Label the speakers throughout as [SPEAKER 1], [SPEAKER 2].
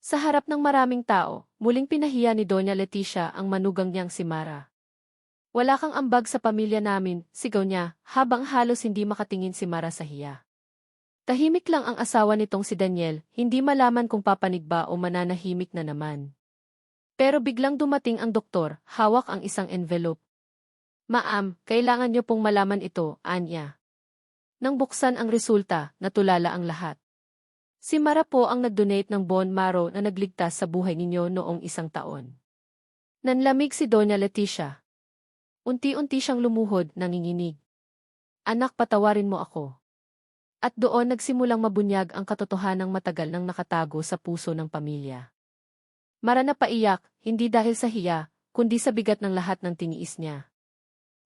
[SPEAKER 1] Sa harap ng maraming tao, muling pinahiya ni Doña Leticia ang manugang niyang si Mara. Wala kang ambag sa pamilya namin, sigaw niya, habang halos hindi makatingin si Mara sa hiya. Tahimik lang ang asawa nitong si Daniel, hindi malaman kung papanig ba o mananahimik na naman. Pero biglang dumating ang doktor, hawak ang isang envelope. Maam, kailangan niyo pong malaman ito, Anya. Nang buksan ang resulta, natulala ang lahat. Si Mara po ang nag-donate ng bone marrow na nagligtas sa buhay ninyo noong isang taon. Nanlamig si Doña Leticia. Unti-unti siyang lumuhod, nanginginig. Anak, patawarin mo ako. At doon nagsimulang mabunyag ang katotohanang matagal nang nakatago sa puso ng pamilya. Mara na paiyak, hindi dahil sa hiya, kundi sa bigat ng lahat ng tiniis niya.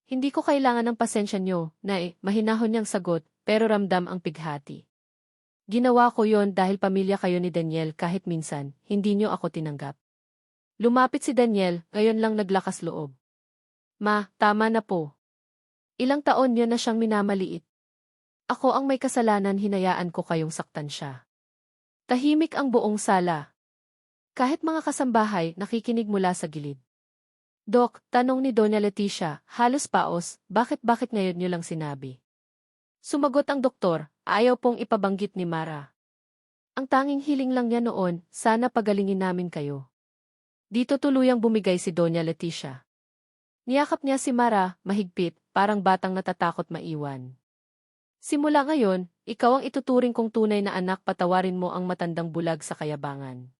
[SPEAKER 1] Hindi ko kailangan ng pasensya niyo, na eh, mahinahon niyang sagot, pero ramdam ang pighati. Ginawa ko yon dahil pamilya kayo ni Daniel kahit minsan, hindi niyo ako tinanggap. Lumapit si Daniel, ngayon lang naglakas loob. Ma, tama na po. Ilang taon niyo na siyang minamaliit. Ako ang may kasalanan hinayaan ko kayong saktan siya. Tahimik ang buong sala. Kahit mga kasambahay nakikinig mula sa gilid. Dok, tanong ni Doña Leticia, halos paos, bakit-bakit ngayon niyo lang sinabi? Sumagot ang doktor, ayaw pong ipabanggit ni Mara. Ang tanging hiling lang niya noon, sana pagalingin namin kayo. Dito tuluyang bumigay si Doña Leticia. Niyakap niya si Mara, mahigpit, parang batang natatakot maiwan. Simula ngayon, ikaw ang ituturing kong tunay na anak patawarin mo ang matandang bulag sa kayabangan.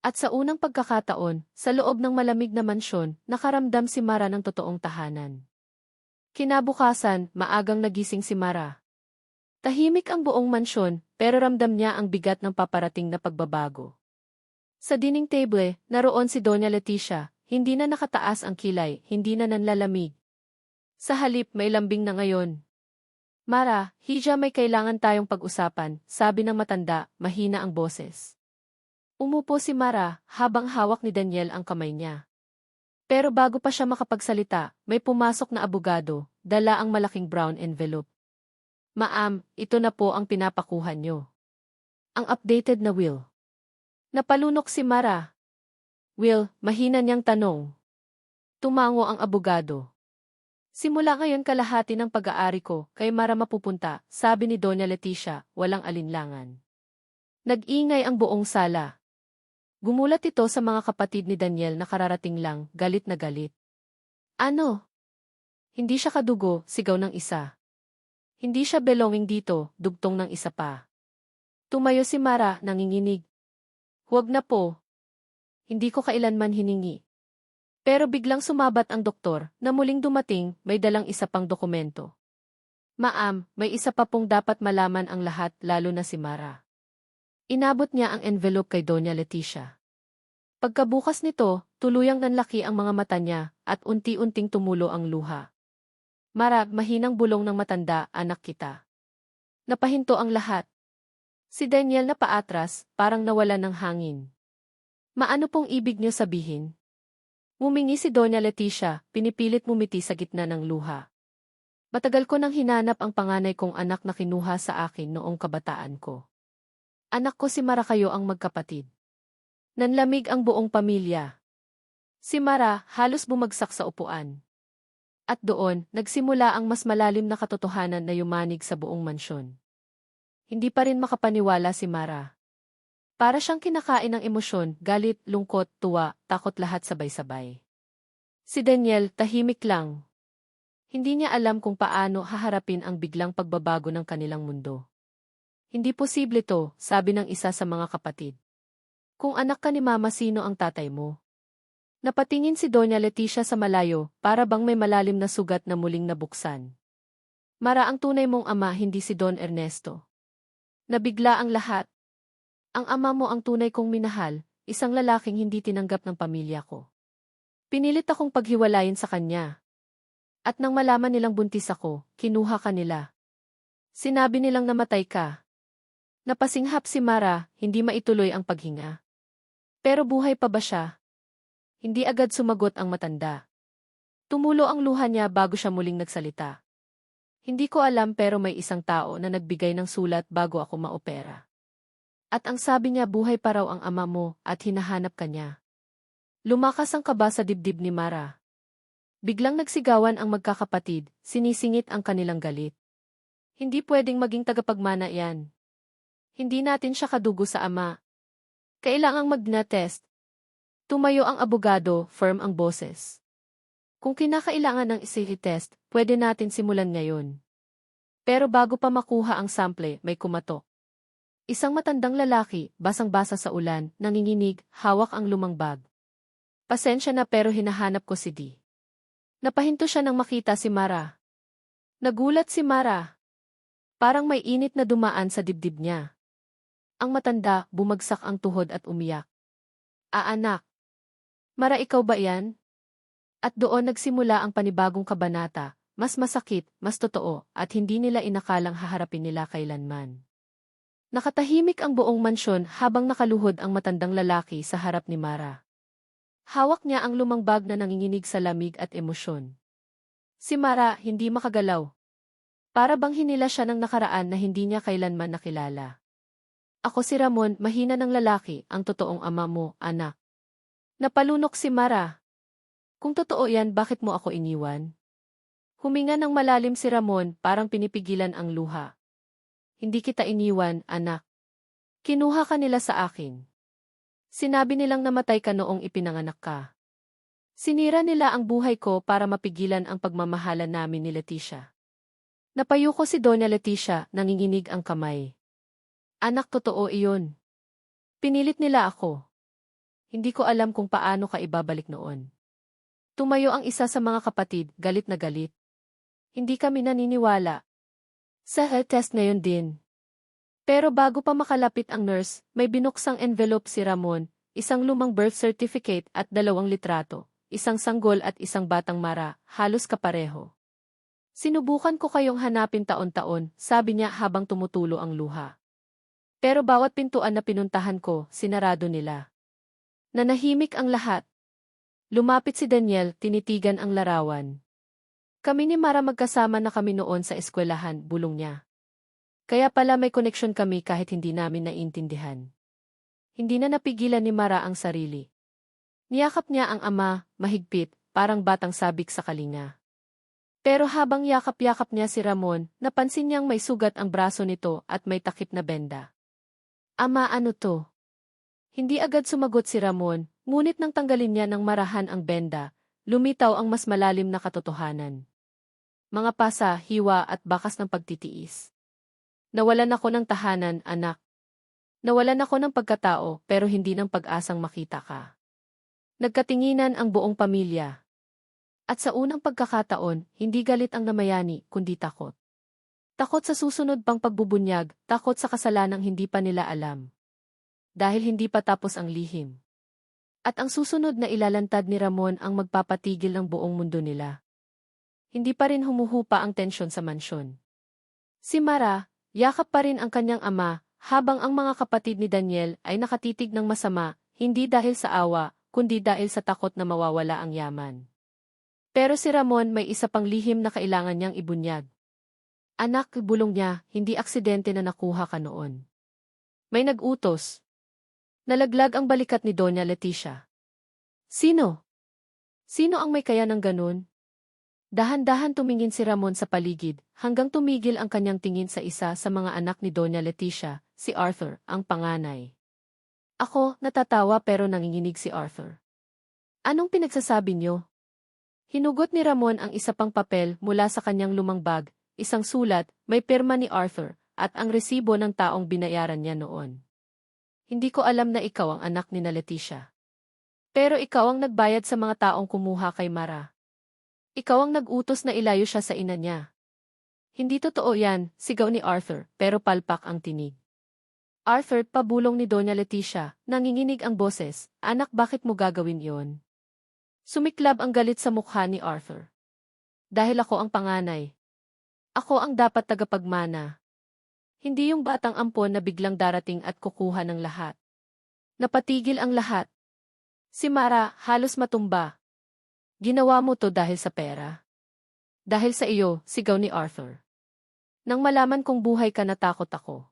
[SPEAKER 1] At sa unang pagkakataon, sa loob ng malamig na mansyon, nakaramdam si Mara ng totoong tahanan. Kinabukasan, maagang nagising si Mara. Tahimik ang buong mansyon, pero ramdam niya ang bigat ng paparating na pagbabago. Sa dining table, naroon si Doña Leticia, hindi na nakataas ang kilay, hindi na nanlalamig. Sa halip may lambing na ngayon. Mara, hija may kailangan tayong pag-usapan, sabi ng matanda, mahina ang boses. Umupo si Mara, habang hawak ni Daniel ang kamay niya. Pero bago pa siya makapagsalita, may pumasok na abogado, dala ang malaking brown envelope. Maam, ito na po ang pinapakuha nyo. Ang updated na will. Napalunok si Mara. Will, mahina niyang tanong. Tumango ang abogado. Simula ngayon kalahati ng pag-aari ko, kay Mara mapupunta, sabi ni Doña Leticia, walang alinlangan. Nag-ingay ang buong sala. Gumulat ito sa mga kapatid ni Daniel na kararating lang, galit na galit. Ano? Hindi siya kadugo, sigaw ng isa. Hindi siya belonging dito, dugtong ng isa pa. Tumayo si Mara, nanginginig. Huwag na po. Hindi ko kailanman hiningi. Pero biglang sumabat ang doktor, na muling dumating, may dalang isa pang dokumento. Maam, may isa pa pong dapat malaman ang lahat, lalo na si Mara. Inabot niya ang envelope kay Doña Leticia. Pagkabukas nito, tuluyang nanlaki ang mga mata niya, at unti-unting tumulo ang luha. Mara, mahinang bulong ng matanda, anak kita. Napahinto ang lahat. Si Daniel na paatras, parang nawala ng hangin. Maano pong ibig niyo sabihin? Mumingi si Doña Leticia, pinipilit mumiti sa gitna ng luha. Matagal ko nang hinanap ang panganay kong anak na kinuha sa akin noong kabataan ko. Anak ko si Mara kayo ang magkapatid. Nanlamig ang buong pamilya. Si Mara halos bumagsak sa upuan. At doon, nagsimula ang mas malalim na katotohanan na yumanig sa buong mansyon. Hindi pa rin makapaniwala si Mara. Para siyang kinakain ng emosyon, galit, lungkot, tuwa, takot lahat sabay-sabay. Si Daniel, tahimik lang. Hindi niya alam kung paano haharapin ang biglang pagbabago ng kanilang mundo. Hindi posible to, sabi ng isa sa mga kapatid. Kung anak ka ni mama sino ang tatay mo? Napatingin si Doña Leticia sa malayo, para bang may malalim na sugat na muling nabuksan. Mara ang tunay mong ama hindi si Don Ernesto. Nabigla ang lahat. Ang ama mo ang tunay kong minahal, isang lalaking hindi tinanggap ng pamilya ko. Pinilit akong paghiwalayin sa kanya. At nang malaman nilang buntis ako, kinuha ka nila. Sinabi nilang namatay ka. Napasinghap si Mara, hindi maituloy ang paghinga. Pero buhay pa ba siya? Hindi agad sumagot ang matanda. Tumulo ang luha niya bago siya muling nagsalita. Hindi ko alam pero may isang tao na nagbigay ng sulat bago ako maopera. At ang sabi niya buhay pa raw ang ama mo at hinahanap ka niya. Lumakas ang kaba sa dibdib ni Mara. Biglang nagsigawan ang magkakapatid, sinisingit ang kanilang galit. Hindi pwedeng maging tagapagmana yan. Hindi natin siya kadugo sa ama. Kailangang magna-test. Tumayo ang abogado, firm ang boses. Kung kinakailangan ng isili test, pwede natin simulan ngayon. Pero bago pa makuha ang sample, may kumatok. Isang matandang lalaki, basang-basa sa ulan, nanginginig, hawak ang lumang bag. Pasensya na pero hinahanap ko si Di. Napahinto siya nang makita si Mara. Nagulat si Mara. Parang may init na dumaan sa dibdib niya. Ang matanda, bumagsak ang tuhod at umiyak. Ah anak. Mara ikaw ba yan? At doon nagsimula ang panibagong kabanata, mas masakit, mas totoo, at hindi nila inakalang haharapin nila kailanman. Nakatahimik ang buong mansyon habang nakaluhod ang matandang lalaki sa harap ni Mara. Hawak niya ang lumang bag na nanginginig sa lamig at emosyon. Si Mara hindi makagalaw. Para bang hinila siya ng nakaraan na hindi niya kailanman nakilala. Ako si Ramon, mahina ng lalaki, ang totoong ama mo, anak. Napalunok si Mara, kung totoo yan, bakit mo ako iniwan? Huminga ng malalim si Ramon, parang pinipigilan ang luha. Hindi kita iniwan, anak. Kinuha ka nila sa akin. Sinabi nilang namatay ka noong ipinanganak ka. Sinira nila ang buhay ko para mapigilan ang pagmamahalan namin ni Leticia. Napayuko si Doña Leticia, nanginginig ang kamay. Anak, totoo iyon. Pinilit nila ako. Hindi ko alam kung paano ka ibabalik noon. Tumayo ang isa sa mga kapatid, galit na galit. Hindi kami naniniwala. Sa health test ngayon din. Pero bago pa makalapit ang nurse, may binuksang envelope si Ramon, isang lumang birth certificate at dalawang litrato, isang sanggol at isang batang mara, halos kapareho. Sinubukan ko kayong hanapin taon-taon, sabi niya habang tumutulo ang luha. Pero bawat pintuan na pinuntahan ko, sinarado nila. Nanahimik ang lahat, Lumapit si Daniel, tinitigan ang larawan. Kami ni Mara magkasama na kami noon sa eskwelahan, bulong niya. Kaya pala may koneksyon kami kahit hindi namin naiintindihan. Hindi na napigilan ni Mara ang sarili. Niyakap niya ang ama, mahigpit, parang batang sabik sa kalinga. Pero habang yakap-yakap niya si Ramon, napansin niyang may sugat ang braso nito at may takip na benda. Ama ano to? Hindi agad sumagot si Ramon, Ngunit nang tanggalin niya ng marahan ang benda, lumitaw ang mas malalim na katotohanan. Mga pasa, hiwa at bakas ng pagtitiis. Nawalan ako ng tahanan, anak. Nawalan ako ng pagkatao pero hindi ng pag-asang makita ka. Nagkatinginan ang buong pamilya. At sa unang pagkakataon, hindi galit ang namayani, kundi takot. Takot sa susunod pang pagbubunyag, takot sa kasalanang hindi pa nila alam. Dahil hindi pa tapos ang lihim. At ang susunod na ilalantad ni Ramon ang magpapatigil ng buong mundo nila. Hindi pa rin humuhupa ang tensyon sa mansyon. Si Mara, yakap pa rin ang kanyang ama, habang ang mga kapatid ni Daniel ay nakatitig ng masama, hindi dahil sa awa, kundi dahil sa takot na mawawala ang yaman. Pero si Ramon may isa pang lihim na kailangan niyang ibunyag. Anak, bulong niya, hindi aksidente na nakuha ka noon. May nag-utos, Nalaglag ang balikat ni Doña Leticia. Sino? Sino ang may kaya ng ganun? Dahan-dahan tumingin si Ramon sa paligid, hanggang tumigil ang kanyang tingin sa isa sa mga anak ni Doña Leticia, si Arthur, ang panganay. Ako, natatawa pero nanginginig si Arthur. Anong pinagsasabi niyo? Hinugot ni Ramon ang isa pang papel mula sa kanyang lumang bag, isang sulat, may pirma ni Arthur, at ang resibo ng taong binayaran niya noon. Hindi ko alam na ikaw ang anak ni na Leticia. Pero ikaw ang nagbayad sa mga taong kumuha kay Mara. Ikaw ang nag-utos na ilayo siya sa ina niya. Hindi totoo yan, sigaw ni Arthur, pero palpak ang tinig. Arthur, pabulong ni Doña Leticia, nanginginig ang boses, anak bakit mo gagawin yon? Sumiklab ang galit sa mukha ni Arthur. Dahil ako ang panganay. Ako ang dapat tagapagmana. Hindi yung batang ampon na biglang darating at kukuha ng lahat. Napatigil ang lahat. Si Mara halos matumba. Ginawa mo to dahil sa pera. Dahil sa iyo, sigaw ni Arthur. Nang malaman kong buhay ka natakot ako.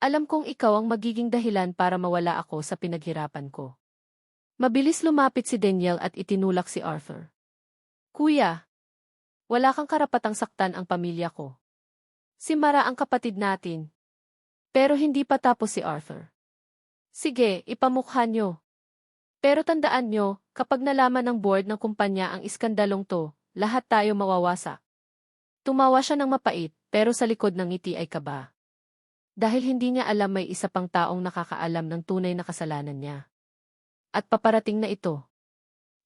[SPEAKER 1] Alam kong ikaw ang magiging dahilan para mawala ako sa pinaghirapan ko. Mabilis lumapit si Daniel at itinulak si Arthur. Kuya, wala kang karapatang saktan ang pamilya ko. Si Mara ang kapatid natin. Pero hindi pa tapos si Arthur. Sige, ipamukha nyo. Pero tandaan nyo, kapag nalaman ng board ng kumpanya ang iskandalong to, lahat tayo mawawasak. Tumawa siya ng mapait, pero sa likod ng ngiti ay kaba. Dahil hindi niya alam may isa pang taong nakakaalam ng tunay na kasalanan niya. At paparating na ito.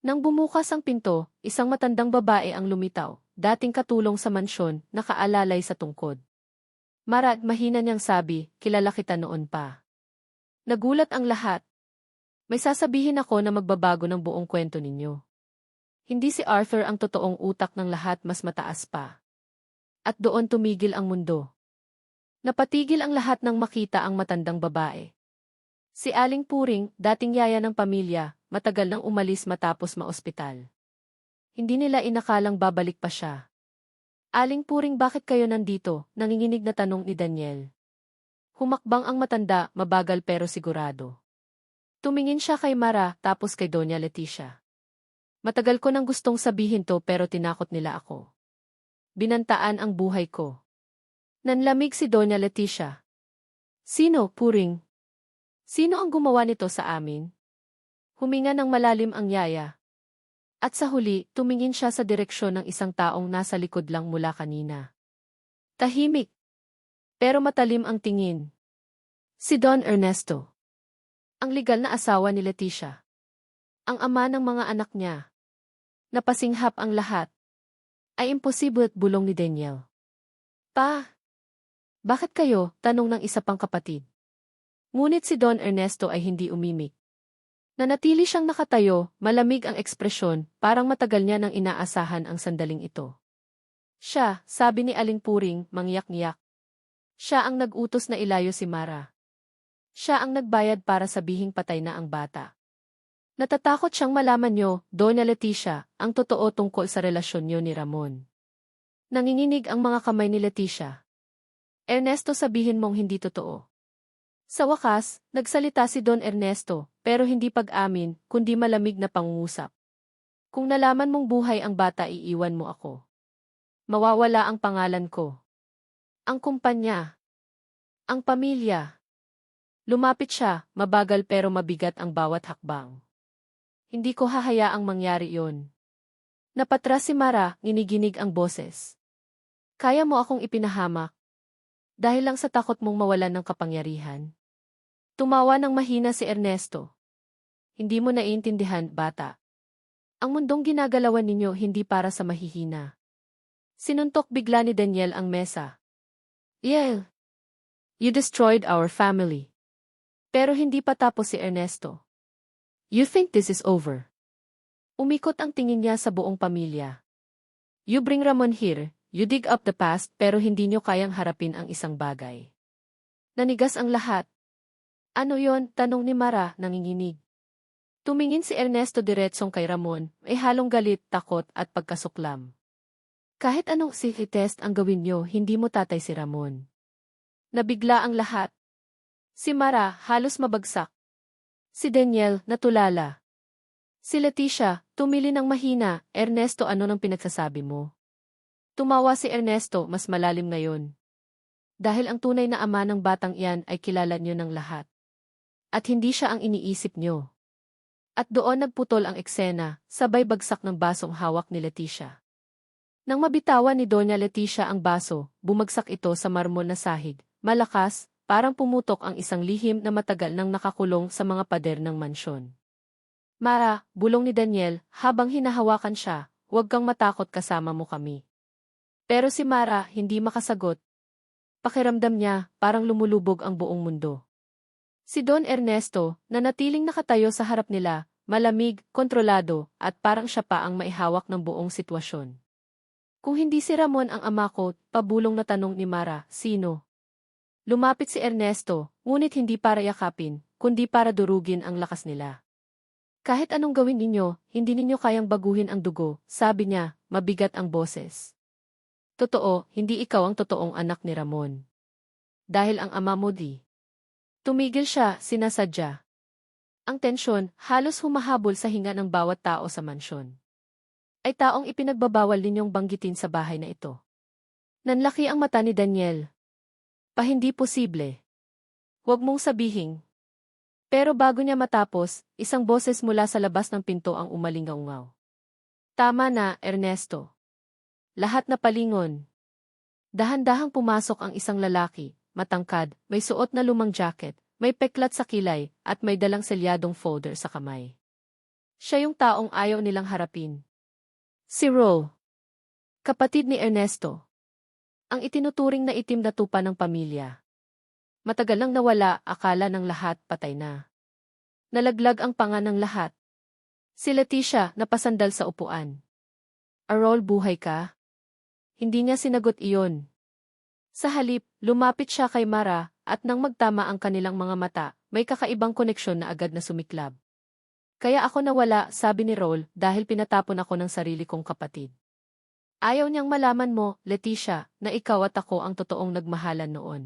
[SPEAKER 1] Nang bumukas ang pinto, isang matandang babae ang lumitaw, dating katulong sa mansyon, nakaalalay sa tungkod. Marat mahina niyang sabi, kilala kita noon pa. Nagulat ang lahat. May sasabihin ako na magbabago ng buong kwento ninyo. Hindi si Arthur ang totoong utak ng lahat mas mataas pa. At doon tumigil ang mundo. Napatigil ang lahat nang makita ang matandang babae. Si Aling Puring, dating yaya ng pamilya, matagal nang umalis matapos maospital. Hindi nila inakalang babalik pa siya. Aling Puring bakit kayo nandito, nanginginig na tanong ni Daniel. Humakbang ang matanda, mabagal pero sigurado. Tumingin siya kay Mara, tapos kay Doña Leticia. Matagal ko nang gustong sabihin to pero tinakot nila ako. Binantaan ang buhay ko. Nanlamig si Doña Leticia. Sino, Puring? Sino ang gumawa nito sa amin? Huminga ng malalim ang yaya. At sa huli, tumingin siya sa direksyon ng isang taong nasa likod lang mula kanina. Tahimik. Pero matalim ang tingin. Si Don Ernesto. Ang legal na asawa ni Leticia. Ang ama ng mga anak niya. Napasinghap ang lahat. Ay imposible at bulong ni Daniel. Pa! Bakit kayo? Tanong ng isa pang kapatid. Ngunit si Don Ernesto ay hindi umimik. Nanatili siyang nakatayo, malamig ang ekspresyon, parang matagal niya nang inaasahan ang sandaling ito. Siya, sabi ni Aling Puring, mangyak-ngiyak. Siya ang nag-utos na ilayo si Mara. Siya ang nagbayad para sabihing patay na ang bata. Natatakot siyang malaman niyo, Doña Leticia, ang totoo tungkol sa relasyon niyo ni Ramon. Nanginginig ang mga kamay ni Leticia. Ernesto sabihin mong hindi totoo. Sa wakas, nagsalita si Don Ernesto, pero hindi pag-amin, kundi malamig na pangungusap. Kung nalaman mong buhay ang bata iiwan mo ako. Mawawala ang pangalan ko. Ang kumpanya. Ang pamilya. Lumapit siya, mabagal pero mabigat ang bawat hakbang. Hindi ko hahayaang mangyari yon. Napatras si Mara, nginiginig ang boses. Kaya mo akong ipinahamak. Dahil lang sa takot mong mawalan ng kapangyarihan. Tumawa ng mahina si Ernesto. Hindi mo naiintindihan, bata. Ang mundong ginagalawan ninyo hindi para sa mahihina. Sinuntok bigla ni Daniel ang mesa. Yel, you destroyed our family. Pero hindi pa tapos si Ernesto. You think this is over. Umikot ang tingin niya sa buong pamilya. You bring Ramon here, you dig up the past pero hindi nyo kayang harapin ang isang bagay. Nanigas ang lahat, ano yon? Tanong ni Mara, nanginginig. Tumingin si Ernesto diretsong kay Ramon, ay halong galit, takot at pagkasuklam. Kahit anong city test ang gawin nyo, hindi mo tatay si Ramon. Nabigla ang lahat. Si Mara, halos mabagsak. Si Daniel, natulala. Si Leticia, tumili ng mahina, Ernesto ano nang pinagsasabi mo? Tumawa si Ernesto, mas malalim ngayon. Dahil ang tunay na ama ng batang iyan ay kilala niyo ng lahat. At hindi siya ang iniisip niyo. At doon nagputol ang eksena, sabay bagsak ng basong hawak ni Leticia. Nang mabitawan ni Doña Leticia ang baso, bumagsak ito sa marmol na sahig, malakas, parang pumutok ang isang lihim na matagal nang nakakulong sa mga pader ng mansyon. Mara, bulong ni Daniel, habang hinahawakan siya, huwag kang matakot kasama mo kami. Pero si Mara hindi makasagot. Pakiramdam niya, parang lumulubog ang buong mundo. Si Don Ernesto, na natiling nakatayo sa harap nila, malamig, kontrolado, at parang siya pa ang maihawak ng buong sitwasyon. Kung hindi si Ramon ang ama ko, pabulong na tanong ni Mara, sino? Lumapit si Ernesto, ngunit hindi para yakapin, kundi para durugin ang lakas nila. Kahit anong gawin ninyo, hindi ninyo kayang baguhin ang dugo, sabi niya, mabigat ang boses. Totoo, hindi ikaw ang totoong anak ni Ramon. Dahil ang ama mo di. Tumigil siya, sinasadya. Ang tensyon, halos humahabol sa hinga ng bawat tao sa mansyon. Ay taong ipinagbabawal ninyong banggitin sa bahay na ito. Nanlaki ang mata ni Daniel. Pa hindi posible. Huwag mong sabihin. Pero bago niya matapos, isang boses mula sa labas ng pinto ang umalingaungaw. Tama na, Ernesto. Lahat na palingon. Dahan-dahang pumasok ang isang lalaki, matangkad, may suot na lumang jacket, may peklat sa kilay, at may dalang selyadong folder sa kamay. Siya yung taong ayaw nilang harapin. Si Ro. Kapatid ni Ernesto. Ang itinuturing na itim na tupa ng pamilya. Matagal lang nawala, akala ng lahat patay na. Nalaglag ang panga ng lahat. Si Leticia, napasandal sa upuan. Arol, buhay ka? Hindi niya sinagot iyon. Sa halip, lumapit siya kay Mara, at nang magtama ang kanilang mga mata, may kakaibang koneksyon na agad na sumiklab. Kaya ako nawala, sabi ni Roll, dahil pinatapon ako ng sarili kong kapatid. Ayaw niyang malaman mo, Leticia, na ikaw at ako ang totoong nagmahalan noon.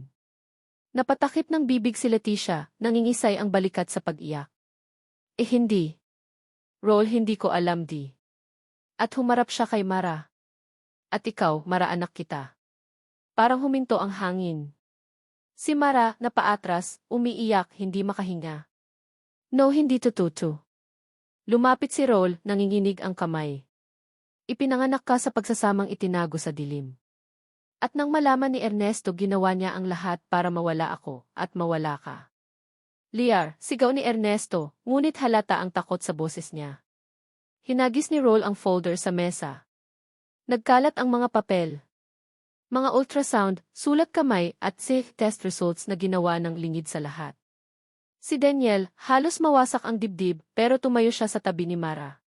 [SPEAKER 1] Napatakip ng bibig si Leticia, nangingisay ang balikat sa pag-iyak. Eh hindi. Roll hindi ko alam di. At humarap siya kay Mara. At ikaw, Mara anak kita. Parang huminto ang hangin. Si Mara, napaatras, umiiyak, hindi makahinga. No, hindi tututu. Lumapit si Roll, nanginginig ang kamay. Ipinanganak ka sa pagsasamang itinago sa dilim. At nang malaman ni Ernesto ginawa niya ang lahat para mawala ako, at mawala ka. Liar, sigaw ni Ernesto, ngunit halata ang takot sa boses niya. Hinagis ni Roll ang folder sa mesa. Nagkalat ang mga papel. Mga ultrasound, sulat kamay at safe test results na ginawa ng lingid sa lahat. Si Daniel, halos mawasak ang dibdib pero tumayo siya sa tabi ni Mara.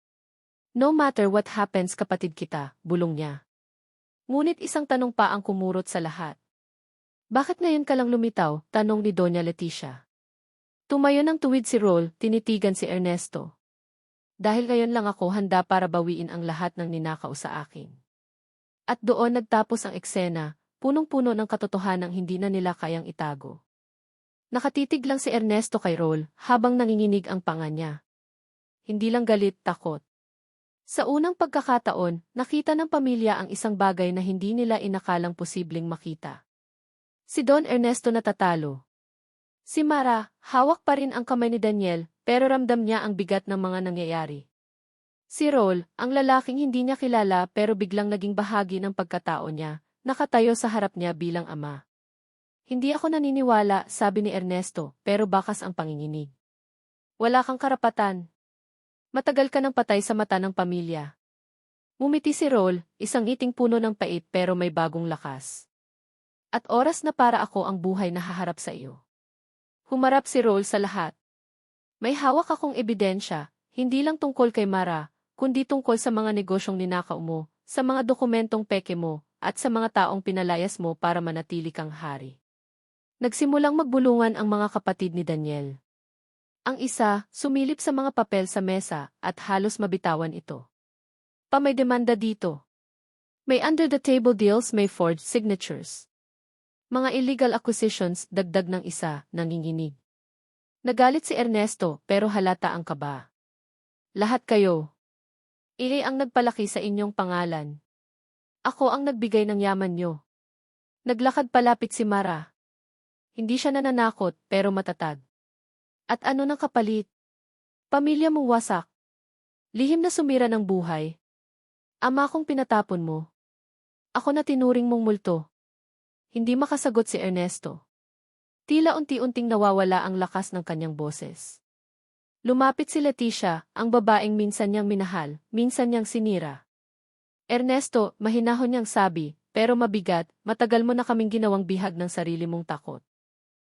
[SPEAKER 1] No matter what happens kapatid kita, bulong niya. Ngunit isang tanong pa ang kumurot sa lahat. Bakit ngayon ka lang lumitaw? Tanong ni Doña Leticia. Tumayo ng tuwid si Roll, tinitigan si Ernesto. Dahil ngayon lang ako handa para bawiin ang lahat ng ninakaw sa akin. At doon nagtapos ang eksena, punong-puno ng katotohanang hindi na nila kayang itago. Nakatitig lang si Ernesto kay Roll habang nanginginig ang panga niya. Hindi lang galit, takot. Sa unang pagkakataon, nakita ng pamilya ang isang bagay na hindi nila inakalang posibleng makita. Si Don Ernesto natatalo. Si Mara, hawak pa rin ang kamay ni Daniel, pero ramdam niya ang bigat ng mga nangyayari. Si Roll, ang lalaking hindi niya kilala pero biglang naging bahagi ng pagkatao niya, nakatayo sa harap niya bilang ama. Hindi ako naniniwala, sabi ni Ernesto, pero bakas ang panginginig. Wala kang karapatan. Matagal ka ng patay sa mata ng pamilya. Mumiti si Roll, isang iting puno ng pait pero may bagong lakas. At oras na para ako ang buhay na haharap sa iyo. Humarap si Roll sa lahat. May hawak akong ebidensya, hindi lang tungkol kay Mara, kundi tungkol sa mga negosyong ninakaw mo, sa mga dokumentong peke mo, at sa mga taong pinalayas mo para manatili kang hari. Nagsimulang magbulungan ang mga kapatid ni Daniel. Ang isa, sumilip sa mga papel sa mesa at halos mabitawan ito. Pa may demanda dito. May under-the-table deals may forged signatures. Mga illegal acquisitions, dagdag ng isa, nanginginig. Nagalit si Ernesto pero halata ang kaba. Lahat kayo. Ili ang nagpalaki sa inyong pangalan. Ako ang nagbigay ng yaman nyo. Naglakad palapit si Mara. Hindi siya nananakot pero matatag. At ano ng kapalit? Pamilya mong wasak. Lihim na sumira ng buhay. Ama kong pinatapon mo. Ako na tinuring mong multo. Hindi makasagot si Ernesto. Tila unti-unting nawawala ang lakas ng kanyang boses. Lumapit si Leticia, ang babaeng minsan niyang minahal, minsan niyang sinira. Ernesto, mahinahon niyang sabi, pero mabigat, matagal mo na kaming ginawang bihag ng sarili mong takot.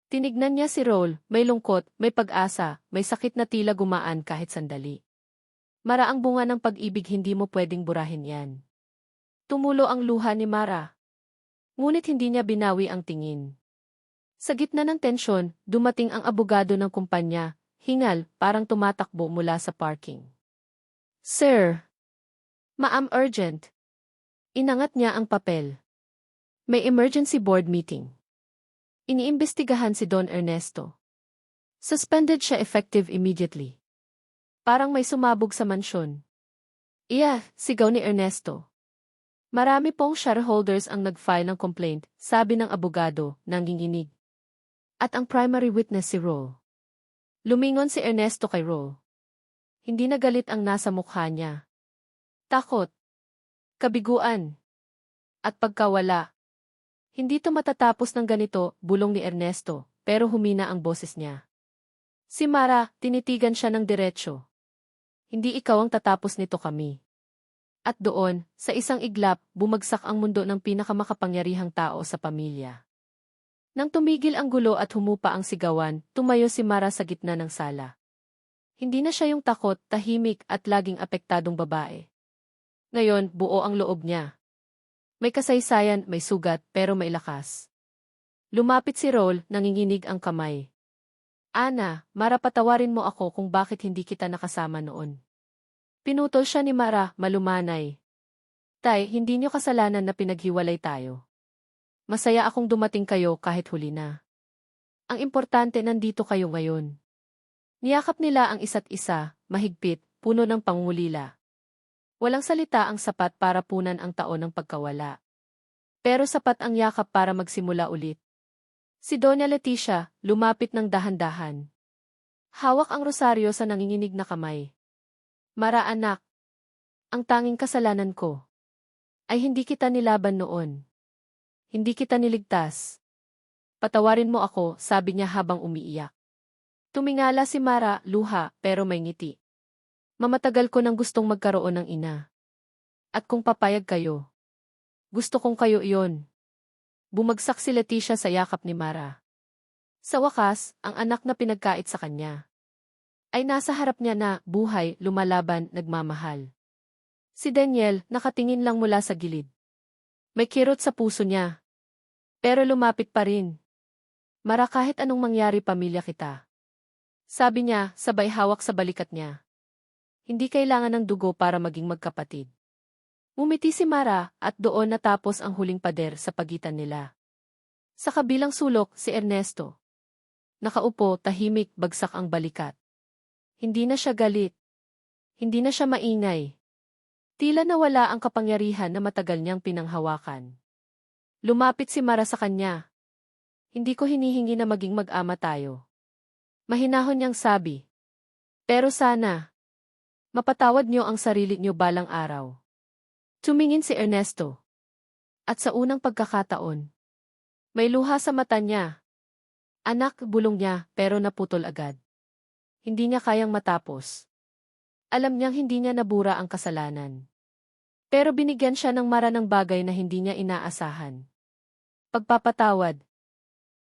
[SPEAKER 1] Tinignan niya si Roll, may lungkot, may pag-asa, may sakit na tila gumaan kahit sandali. Mara ang bunga ng pag-ibig hindi mo pwedeng burahin yan. Tumulo ang luha ni Mara. Ngunit hindi niya binawi ang tingin. Sa gitna ng tensyon, dumating ang abogado ng kumpanya, hingal, parang tumatakbo mula sa parking. Sir! Maam urgent. Inangat niya ang papel. May emergency board meeting. Iniimbestigahan si Don Ernesto. Suspended siya effective immediately. Parang may sumabog sa mansyon. Iya, sigaw ni Ernesto. Marami pong shareholders ang nag-file ng complaint, sabi ng abogado, nanginginig. At ang primary witness si Ro. Lumingon si Ernesto kay Ro. Hindi nagalit ang nasa mukha niya. Takot. Kabiguan. At pagkawala. Hindi to matatapos ng ganito, bulong ni Ernesto, pero humina ang boses niya. Si Mara, tinitigan siya ng diretsyo. Hindi ikaw ang tatapos nito kami. At doon, sa isang iglap, bumagsak ang mundo ng pinakamakapangyarihang tao sa pamilya. Nang tumigil ang gulo at humupa ang sigawan, tumayo si Mara sa gitna ng sala. Hindi na siya yung takot, tahimik at laging apektadong babae. Ngayon, buo ang loob niya. May kasaysayan, may sugat, pero may lakas. Lumapit si Roll, nanginginig ang kamay. Ana, Mara patawarin mo ako kung bakit hindi kita nakasama noon. Pinutol siya ni Mara, malumanay. Tay, hindi niyo kasalanan na pinaghiwalay tayo. Masaya akong dumating kayo kahit huli na. Ang importante nandito kayo ngayon. Niyakap nila ang isa't isa, mahigpit, puno ng pangungulila. Walang salita ang sapat para punan ang taon ng pagkawala. Pero sapat ang yakap para magsimula ulit. Si Doña Leticia, lumapit ng dahan-dahan. Hawak ang rosaryo sa nanginginig na kamay. Mara anak, ang tanging kasalanan ko ay hindi kita nilaban noon. Hindi kita niligtas. Patawarin mo ako, sabi niya habang umiiyak. Tumingala si Mara, luha, pero may ngiti. Mamatagal ko nang gustong magkaroon ng ina. At kung papayag kayo, gusto kong kayo iyon. Bumagsak si Leticia sa yakap ni Mara. Sa wakas, ang anak na pinagkait sa kanya ay nasa harap niya na, buhay, lumalaban, nagmamahal. Si Daniel, nakatingin lang mula sa gilid. May kirot sa puso niya. Pero lumapit pa rin. Mara kahit anong mangyari pamilya kita. Sabi niya, sabay hawak sa balikat niya. Hindi kailangan ng dugo para maging magkapatid. Umiti si Mara at doon natapos ang huling pader sa pagitan nila. Sa kabilang sulok, si Ernesto. Nakaupo, tahimik, bagsak ang balikat. Hindi na siya galit. Hindi na siya maingay. Tila nawala ang kapangyarihan na matagal niyang pinanghawakan. Lumapit si Mara sa kanya. Hindi ko hinihingi na maging mag-ama tayo. Mahinahon niyang sabi. Pero sana, mapatawad niyo ang sarili niyo balang araw. Tumingin si Ernesto. At sa unang pagkakataon, may luha sa mata niya. Anak, bulong niya, pero naputol agad. Hindi niya kayang matapos. Alam niyang hindi niya nabura ang kasalanan. Pero binigyan siya ng mara ng bagay na hindi niya inaasahan. Pagpapatawad.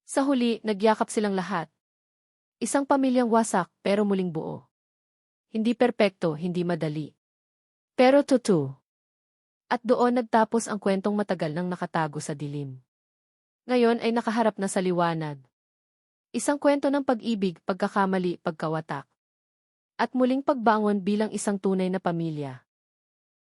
[SPEAKER 1] Sa huli, nagyakap silang lahat. Isang pamilyang wasak, pero muling buo. Hindi perpekto, hindi madali. Pero totoo. At doon nagtapos ang kwentong matagal nang nakatago sa dilim. Ngayon ay nakaharap na sa liwanag. Isang kwento ng pag-ibig, pagkakamali, pagkawatak. At muling pagbangon bilang isang tunay na pamilya.